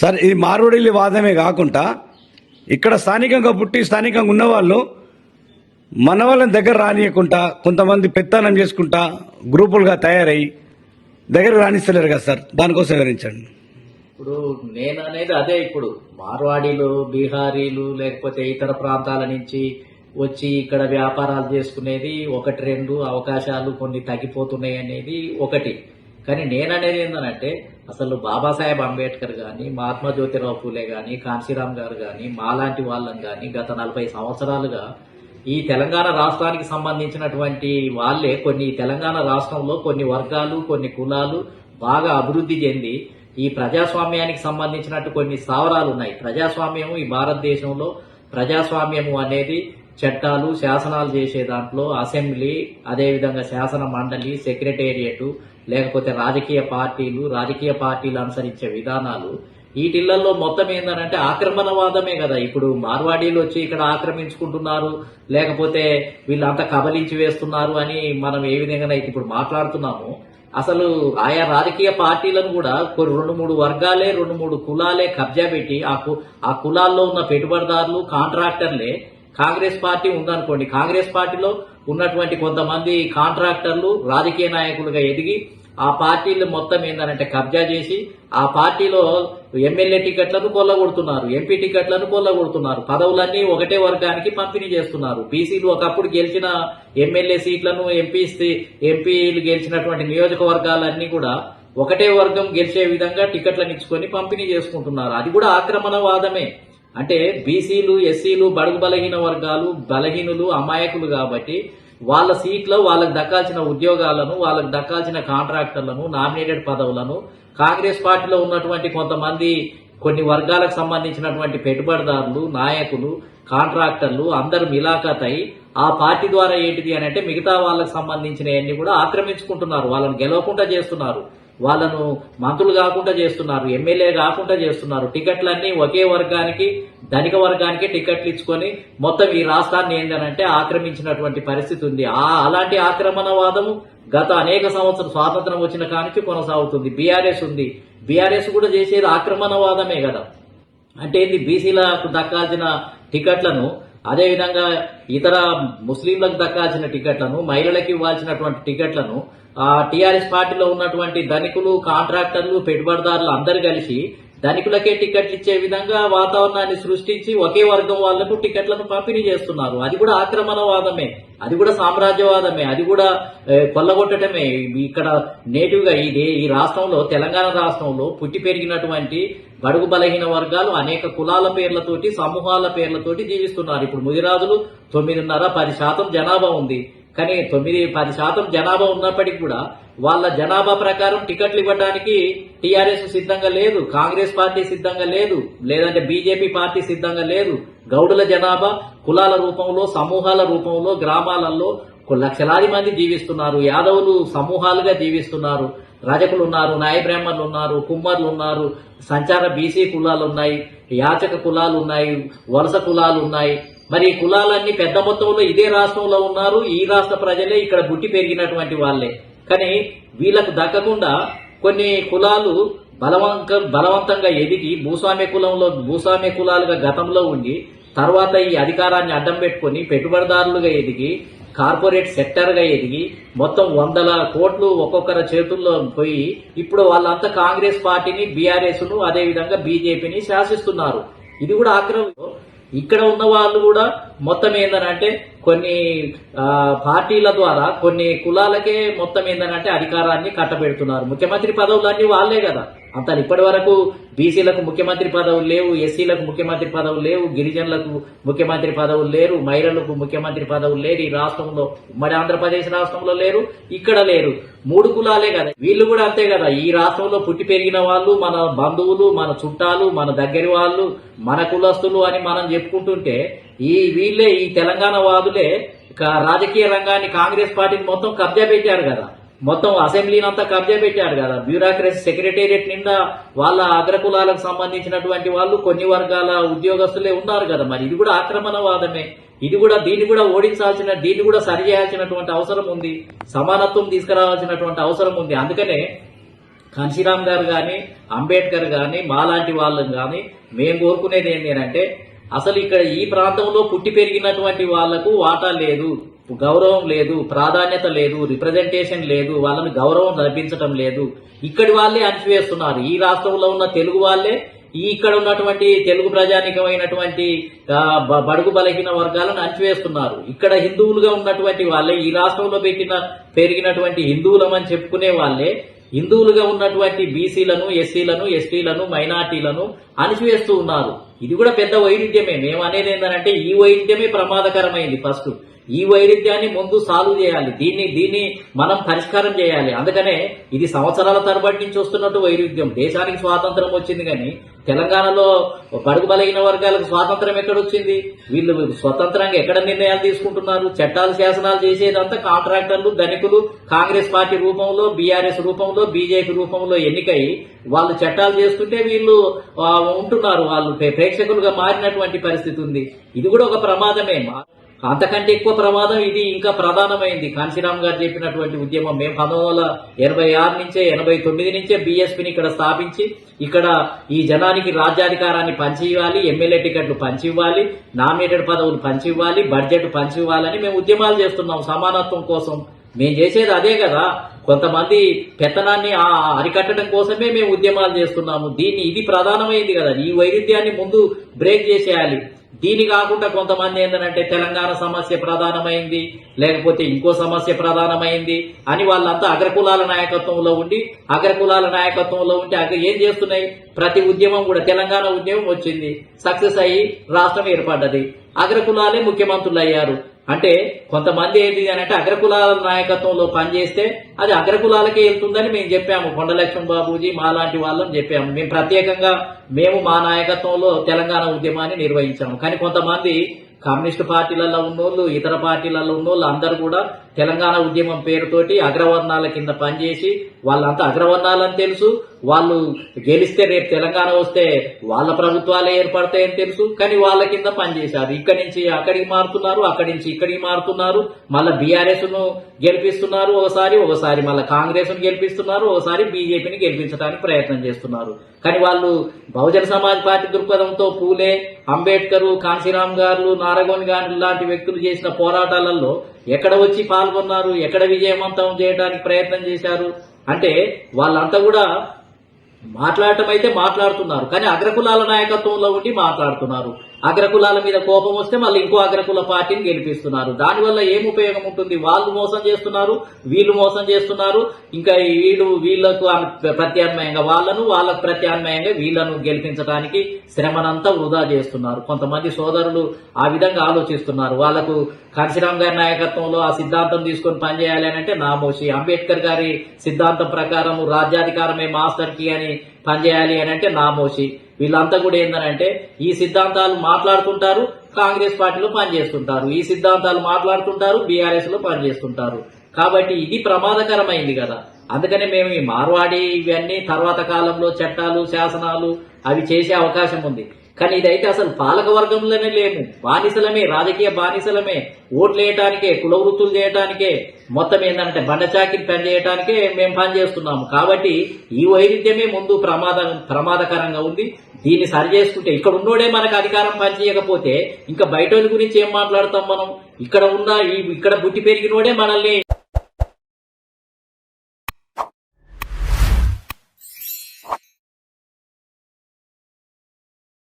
Sir ఇది మార్వడిల్లి వాదమే కాకుండా ఇక్కడ స్థానికంగా పుట్టి స్థానికంగా ఉన్నవాళ్ళు మన వాళ్ళని దగ్గర రానియకుండా కొంతమంది పెత్తనం చేసుకుంటా గ్రూపులుగా తయారై దగ్గర రాణిస్తలేరు కదా సార్. దానికోసం వివరించండి. ఇప్పుడు నేను అనేది అదే ఇప్పుడు. మార్వాడీలు బీహారీలు లేకపోతే ఇతర ప్రాంతాల నుంచి వచ్చి ఇక్కడ వ్యాపారాలు చేసుకునేది ఒకటి రెండు అవకాశాలు కొన్ని తగ్గిపోతున్నాయి అనేది ఒకటి. కానీ నేననేది ఏంటంటే అసలు బాబాసాహెబ్ అంబేద్కర్ కానీ మహాత్మా జ్యోతిరావు పూలే కానీ కాంశీరామ్ గారు కానీ మాలాంటి వాళ్ళని కానీ గత నలభై సంవత్సరాలుగా ఈ తెలంగాణ రాష్ట్రానికి సంబంధించినటువంటి వాళ్ళే కొన్ని తెలంగాణ రాష్ట్రంలో కొన్ని వర్గాలు కొన్ని కులాలు బాగా అభివృద్ధి చెంది ఈ ప్రజాస్వామ్యానికి సంబంధించినట్టు కొన్ని స్థావరాలు ఉన్నాయి. ప్రజాస్వామ్యం ఈ భారతదేశంలో ప్రజాస్వామ్యము అనేది చట్టాలు శాసనాలు చేసే దాంట్లో అసెంబ్లీ అదేవిధంగా శాసన మండలి సెక్రటేరియట్ లేకపోతే రాజకీయ పార్టీలు రాజకీయ పార్టీలు అనుసరించే విధానాలు వీటిళ్ళలో మొత్తం ఏంటంటే ఆక్రమణవాదమే కదా. ఇప్పుడు మార్వాడీలు వచ్చి ఇక్కడ ఆక్రమించుకుంటున్నారు లేకపోతే వీళ్ళంతా కబలించి వేస్తున్నారు అని మనం ఏ విధంగా అయితే ఇప్పుడు మాట్లాడుతున్నాము అసలు ఆయా రాజకీయ పార్టీలను కూడా రెండు మూడు వర్గాలే రెండు మూడు కులాలే కబ్జా పెట్టి ఆ కు ఆ కులాల్లో ఉన్న పెట్టుబడిదారులు కాంట్రాక్టర్లే కాంగ్రెస్ పార్టీ ఉందనుకోండి. కాంగ్రెస్ పార్టీలో ఉన్నటువంటి కొంతమంది కాంట్రాక్టర్లు రాజకీయ నాయకులుగా ఎదిగి ఆ పార్టీలు మొత్తం ఏంటంటే కబ్జా చేసి ఆ పార్టీలో ఎమ్మెల్యే టికెట్లను కొల్లగొడుతున్నారు ఎంపీ టికెట్లను కొల్లగొడుతున్నారు పదవులన్నీ ఒకటే వర్గానికి పంపిణీ చేస్తున్నారు. బీసీలు ఒకప్పుడు గెలిచిన ఎమ్మెల్యే సీట్లను ఎంపీ ఎంపీలు గెలిచినటువంటి నియోజకవర్గాలన్నీ కూడా ఒకటే వర్గం గెలిచే విధంగా టికెట్లను ఇచ్చుకొని పంపిణీ చేసుకుంటున్నారు. అది కూడా ఆక్రమణవాదమే. అంటే బీసీలు ఎస్సీలు బడుగు బలహీన వర్గాలు బలహీనులు అమాయకులు కాబట్టి వాళ్ళ సీట్లో వాళ్ళకి దక్కాల్సిన ఉద్యోగాలను వాళ్ళకి దక్కాల్సిన కాంట్రాక్టర్లను నామినేటెడ్ పదవులను కాంగ్రెస్ పార్టీలో ఉన్నటువంటి కొంతమంది కొన్ని వర్గాలకు సంబంధించినటువంటి పెట్టుబడిదారులు నాయకులు కాంట్రాక్టర్లు అందరు మిలాఖత్ అయి ఆ పార్టీ ద్వారా ఏంటిది అని అంటే మిగతా వాళ్ళకు సంబంధించినవన్నీ కూడా ఆక్రమించుకుంటున్నారు. వాళ్ళని గెలవకుండా చేస్తున్నారు. వాళ్ళను మంత్రులు కాకుండా చేస్తున్నారు ఎమ్మెల్యే కాకుండా చేస్తున్నారు. టికెట్లన్నీ ఒకే వర్గానికి ధనిక వర్గానికి టికెట్లు ఇచ్చుకొని మొత్తం ఈ రాష్ట్రాన్ని ఏంటంటే ఆక్రమించినటువంటి పరిస్థితి ఉంది. ఆ అలాంటి ఆక్రమణవాదము గత అనేక సంవత్సరం స్వాతంత్రం వచ్చిన కానికి కొనసాగుతుంది. బీఆర్ఎస్ ఉంది. బీఆర్ఎస్ కూడా చేసేది ఆక్రమణవాదమే కదా. అంటే ఇది బీసీలకు దక్కాల్సిన టికెట్లను అదేవిధంగా ఇతర ముస్లింలకు దక్కాల్సిన టికెట్లను మహిళలకు ఇవ్వాల్సినటువంటి టికెట్లను ఆ టీఆర్ఎస్ పార్టీలో ఉన్నటువంటి ధనికులు కాంట్రాక్టర్లు పెట్టుబడిదారులు అందరు కలిసి ధనికులకే టికెట్లు ఇచ్చే విధంగా వాతావరణాన్ని సృష్టించి ఒకే వర్గం వాళ్ళకు టికెట్లను పంపిణీ చేస్తున్నారు. అది కూడా ఆక్రమణవాదమే. అది కూడా సామ్రాజ్యవాదమే. అది కూడా కొల్లగొట్టడమే ఇక్కడ నేటివ్గా ఇది ఈ రాష్ట్రంలో తెలంగాణ రాష్ట్రంలో పుట్టి పెరిగినటువంటి బడుగు బలహీన వర్గాలు అనేక కులాల పేర్లతోటి సమూహాల పేర్లతోటి జీవిస్తున్నారు. ఇప్పుడు ముదిరాజులు తొమ్మిదిన్నర పది శాతం జనాభా ఉంది. కానీ తొమ్మిది పది శాతం జనాభా ఉన్నప్పటికీ కూడా వాళ్ళ జనాభా ప్రకారం టికెట్లు ఇవ్వడానికి టీఆర్ఎస్ సిద్ధంగా లేదు కాంగ్రెస్ పార్టీ సిద్ధంగా లేదు లేదంటే బీజేపీ పార్టీ సిద్ధంగా లేదు. గౌడుల జనాభా కులాల రూపంలో సమూహాల రూపంలో గ్రామాలలో లక్షలాది మంది జీవిస్తున్నారు. యాదవులు సమూహాలుగా జీవిస్తున్నారు. రజకులు ఉన్నారు నాయ బ్రాహ్మణులు ఉన్నారు కుమ్మర్లు ఉన్నారు సంచార బీసీ కులాలు ఉన్నాయి యాచక కులాలు ఉన్నాయి వలస కులాలు ఉన్నాయి. మరి కులాలన్నీ పెద్ద మొత్తంలో ఇదే రాష్ట్రంలో ఉన్నారు. ఈ రాష్ట్ర ప్రజలే ఇక్కడ గుట్టి పెరిగినటువంటి వాళ్ళే. కానీ వీళ్ళకు దక్కకుండా కొన్ని కులాలు బలవంత బలవంతంగా ఎదిగి భూస్వామ్య కులంలో భూస్వామ్య కులాలుగా గతంలో ఉండి తర్వాత ఈ అధికారాన్ని అడ్డం పెట్టుకొని పెట్టుబడిదారులుగా ఎదిగి కార్పొరేట్ సెక్టర్గా ఎదిగి మొత్తం వందల కోట్లు ఒక్కొక్కరి చేతుల్లో పోయి ఇప్పుడు వాళ్ళంతా కాంగ్రెస్ పార్టీని బీఆర్ఎస్ను అదేవిధంగా అదే విధంగా బీజేపీని శాసిస్తున్నారు. ఇది కూడా ఆక్రమం ఇక్కడ ఉన్న వాళ్ళు కూడా మొత్తం ఏందనంటే కొన్ని పార్టీల ద్వారా కొన్ని కులాలకే మొత్తం ఏందనంటే అధికారాన్ని కట్టబెడుతున్నారు. ముఖ్యమంత్రి పదవులన్నీ వాళ్ళే కదా. అంత ఇప్పటి వరకు బీసీలకు ముఖ్యమంత్రి పదవులు లేవు ఎస్సీలకు ముఖ్యమంత్రి పదవులు లేవు గిరిజనులకు ముఖ్యమంత్రి పదవులు లేరు మహిళలకు ముఖ్యమంత్రి పదవులు లేరు ఈ రాష్ట్రంలో ఉమ్మడి ఆంధ్రప్రదేశ్ రాష్ట్రంలో లేరు ఇక్కడ లేరు. మూడు కులాలే కదా. వీళ్ళు కూడా అంతే కదా. ఈ రాష్ట్రంలో పుట్టి పెరిగిన వాళ్ళు మన బంధువులు మన చుట్టాలు మన దగ్గరి వాళ్ళు మన కులస్తులు అని మనం చెప్పుకుంటుంటే ఈ వీళ్ళే ఈ తెలంగాణ వాదులే రాజకీయ రంగాన్ని కాంగ్రెస్ పార్టీని మొత్తం కబ్జా పెట్టారు కదా. మొత్తం అసెంబ్లీని అంతా కబ్జా పెట్టారు కదా. బ్యూరాక్రసీ సెక్రటేరియట్ నిండా వాళ్ళ అగ్రకులాలకు సంబంధించినటువంటి వాళ్ళు కొన్ని వర్గాల ఉద్యోగస్తులే ఉన్నారు కదా మరి. ఇది కూడా ఆక్రమణవాదమే. ఇది కూడా దీన్ని కూడా ఓడించాల్సిన దీన్ని కూడా సరి చేయాల్సినటువంటి అవసరం ఉంది. సమానత్వం తీసుకురావాల్సినటువంటి అవసరం ఉంది. అందుకనే కాన్సీరామ్ గారు కానీ అంబేద్కర్ కానీ మాలాంటి వాళ్ళని కానీ మేము కోరుకునేది ఏంటి అంటే అసలు ఇక్కడ ఈ ప్రాంతంలో పుట్టి పెరిగినటువంటి వాళ్ళకు వాటా లేదు గౌరవం లేదు ప్రాధాన్యత లేదు రిప్రజెంటేషన్ లేదు వాళ్ళని గౌరవం లభించటం లేదు. ఇక్కడి వాళ్ళే అణచివేస్తున్నారు. ఈ రాష్ట్రంలో ఉన్న తెలుగు వాళ్ళే ఈ ఇక్కడ ఉన్నటువంటి తెలుగు ప్రజానికమైనటువంటి బడుగు బలహీన వర్గాలను అణచివేస్తున్నారు. ఇక్కడ హిందువులుగా ఉన్నటువంటి వాళ్ళే ఈ రాష్ట్రంలో పెట్టిన పెరిగినటువంటి హిందువులమని చెప్పుకునే వాళ్ళే హిందువులుగా ఉన్నటువంటి బీసీలను ఎస్సీలను ఎస్టీలను మైనార్టీలను అణిచివేస్తూ ఉన్నారు. ఇది కూడా పెద్ద వైరుధ్యమే. మేము అనేది ఏంటంటే ఈ వైరుధ్యమే ప్రమాదకరమైంది ఫస్ట్. ఈ వైరుధ్యాన్ని ముందు సాల్వ్ చేయాలి. దీన్ని దీన్ని మనం పరిష్కారం చేయాలి. అందుకనే ఇది సంవత్సరాల తరబడి నుంచి వస్తున్నట్టు వైరుధ్యం. దేశానికి స్వాతంత్రం వచ్చింది కానీ తెలంగాణలో పడుగు బలైన వర్గాలకు స్వాతంత్రం ఎక్కడొచ్చింది వీళ్ళు స్వతంత్రంగా ఎక్కడ నిర్ణయాలు తీసుకుంటున్నారు? చట్టాలు శాసనాలు చేసేదంతా కాంట్రాక్టర్లు ధనికులు కాంగ్రెస్ పార్టీ రూపంలో బీఆర్ఎస్ రూపంలో బీజేపీ రూపంలో ఎన్నికై వాళ్ళు చట్టాలు చేస్తుంటే వీళ్ళు ఉంటున్నారు వాళ్ళు. ప్రేక్షకులుగా మారినటువంటి పరిస్థితి ఉంది. ఇది కూడా ఒక ప్రమాదమే. మా- అంతకంటే ఎక్కువ ప్రమాదం ఇది ఇంకా ప్రధానమైంది. కాంశీరామ్ గారు చెప్పినటువంటి ఉద్యమం మేము పంతొమ్మిది వందల ఎనభై ఆరు నుంచే ఎనభై తొమ్మిది నుంచే బీఎస్పీని ఇక్కడ స్థాపించి ఇక్కడ ఈ జనానికి రాజ్యాధికారాన్ని పంచి ఇవ్వాలి ఎమ్మెల్యే టికెట్లు పంచి ఇవ్వాలి నామినేటెడ్ పదవులు పంచి ఇవ్వాలి బడ్జెట్ పంచి ఇవ్వాలని మేము ఉద్యమాలు చేస్తున్నాం. సమానత్వం కోసం. మేము చేసేది అదే కదా. కొంతమంది పెత్తనాన్ని ఆ అరికట్టడం కోసమే మేము ఉద్యమాలు చేస్తున్నాము. దీన్ని ఇది ప్రధానమైంది కదా. ఈ వైరుధ్యాన్ని ముందు బ్రేక్ చేసేయాలి. దీని కాకుండా కొంతమంది ఏంటంటే తెలంగాణ సమస్య ప్రధానమైంది లేకపోతే ఇంకో సమస్య ప్రధానమైంది అని వాళ్ళంతా అగ్రకులాల నాయకత్వంలో ఉండి అగ్రకులాల నాయకత్వంలో ఉంటే అగ్ర ఏం చేస్తున్నాయి? ప్రతి ఉద్యమం కూడా తెలంగాణ ఉద్యమం వచ్చింది. సక్సెస్ అయ్యి రాష్ట్రం ఏర్పడ్డది. అగ్రకులాలే ముఖ్యమంత్రులు అయ్యారు అంటే కొంతమంది ఏది అని అంటే అగ్రకులాల నాయకత్వంలో పనిచేస్తే అది అగ్రకులాలకే వెళ్తుందని మేము చెప్పాము. కొండలక్ష్మణ్ బాబూజీ మాలాంటి వాళ్ళని చెప్పాము. మేము ప్రత్యేకంగా మేము మా నాయకత్వంలో తెలంగాణ ఉద్యమాన్ని నిర్వహించాము. కానీ కొంతమంది కమ్యూనిస్ట్ పార్టీలలో ఉన్నోళ్ళు ఇతర పార్టీలలో ఉన్నోళ్ళు అందరూ కూడా తెలంగాణ ఉద్యమం పేరుతోటి అగ్రవర్ణాల కింద పనిచేసి వాళ్ళంతా అగ్రవర్ణాలని తెలుసు. వాళ్ళు గెలిస్తే రేపు తెలంగాణ వస్తే వాళ్ళ ప్రభుత్వాలే ఏర్పడతాయని తెలుసు. కానీ వాళ్ళ కింద పనిచేశారు. ఇక్కడి నుంచి అక్కడికి మారుతున్నారు అక్కడి నుంచి ఇక్కడికి మారుతున్నారు. మళ్ళీ బీఆర్ఎస్ను గెలిపిస్తున్నారు ఒకసారి ఒకసారి మళ్ళీ కాంగ్రెస్ను గెలిపిస్తున్నారు ఒకసారి బీజేపీని గెలిపించడానికి ప్రయత్నం చేస్తున్నారు. కానీ వాళ్ళు బహుజన సమాజ్ పార్టీ దృక్పథంతో పూలే అంబేద్కర్ కాంశీరామ్ గారు నారగోని గారు లాంటి వ్యక్తులు చేసిన పోరాటాలలో ఎక్కడ వచ్చి పాల్గొన్నారు ఎక్కడ విజయవంతం చేయడానికి ప్రయత్నం చేశారు అంటే వాళ్ళంతా కూడా మాట్లాడటం అయితే మాట్లాడుతున్నారు కానీ అగ్రకులాల నాయకత్వంలో ఉండి మాట్లాడుతున్నారు. అగ్రకులాల మీద కోపం వస్తే మళ్ళీ ఇంకో అగ్రకుల పార్టీని గెలిపిస్తున్నారు. దానివల్ల ఏం ఉపయోగం ఉంటుంది? వాళ్ళు మోసం చేస్తున్నారు వీళ్ళు మోసం చేస్తున్నారు. ఇంకా వీళ్ళు వీళ్ళకు ప్రత్యామ్నాయంగా వాళ్ళను వాళ్ళకు ప్రత్యామ్నాయంగా వీళ్ళను గెలిపించడానికి శ్రమనంతా వృధా చేస్తున్నారు. కొంతమంది సోదరులు ఆ విధంగా ఆలోచిస్తున్నారు. వాళ్ళకు కాంశీరామ్ గారి నాయకత్వంలో ఆ సిద్ధాంతం తీసుకొని పనిచేయాలి అని అంటే నామోషి అంబేద్కర్ గారి సిద్ధాంతం ప్రకారం రాజ్యాధికారమే మాస్టర్కి అని పనిచేయాలి అని అంటే నామోషి వీళ్ళంతా కూడా ఏంటంటే ఈ సిద్ధాంతాలు మాట్లాడుతుంటారు కాంగ్రెస్ పార్టీలో పనిచేస్తుంటారు. ఈ సిద్ధాంతాలు మాట్లాడుతుంటారు బీఆర్ఎస్లో పనిచేస్తుంటారు. కాబట్టి ఇది ప్రమాదకరమైంది కదా. అందుకనే మేము ఈ మార్వాడి ఇవన్నీ తర్వాత కాలంలో చట్టాలు శాసనాలు అవి చేసే అవకాశం ఉంది. కానీ ఇదైతే అసలు పాలక వర్గంలోనే లేము. బానిసలమే రాజకీయ బానిసలమే. ఓట్లు వేయటానికే కుల వృత్తులు చేయటానికే మొత్తం ఏంటంటే బండచాకిరి పని చేయటానికే మేము పని చేస్తున్నాము. కాబట్టి ఈ వైరుధ్యమే ముందు ప్రమాదం ప్రమాదకరంగా ఉంది. దీన్ని సరి చేసుకుంటే ఇక్కడ ఉన్నోడే మనకు అధికారం పనిచేయకపోతే ఇంకా బయట గురించి ఏం మాట్లాడతాం మనం? ఇక్కడ ఉన్న ఈ ఇక్కడ బుట్టి పెరిగినోడే మనల్ని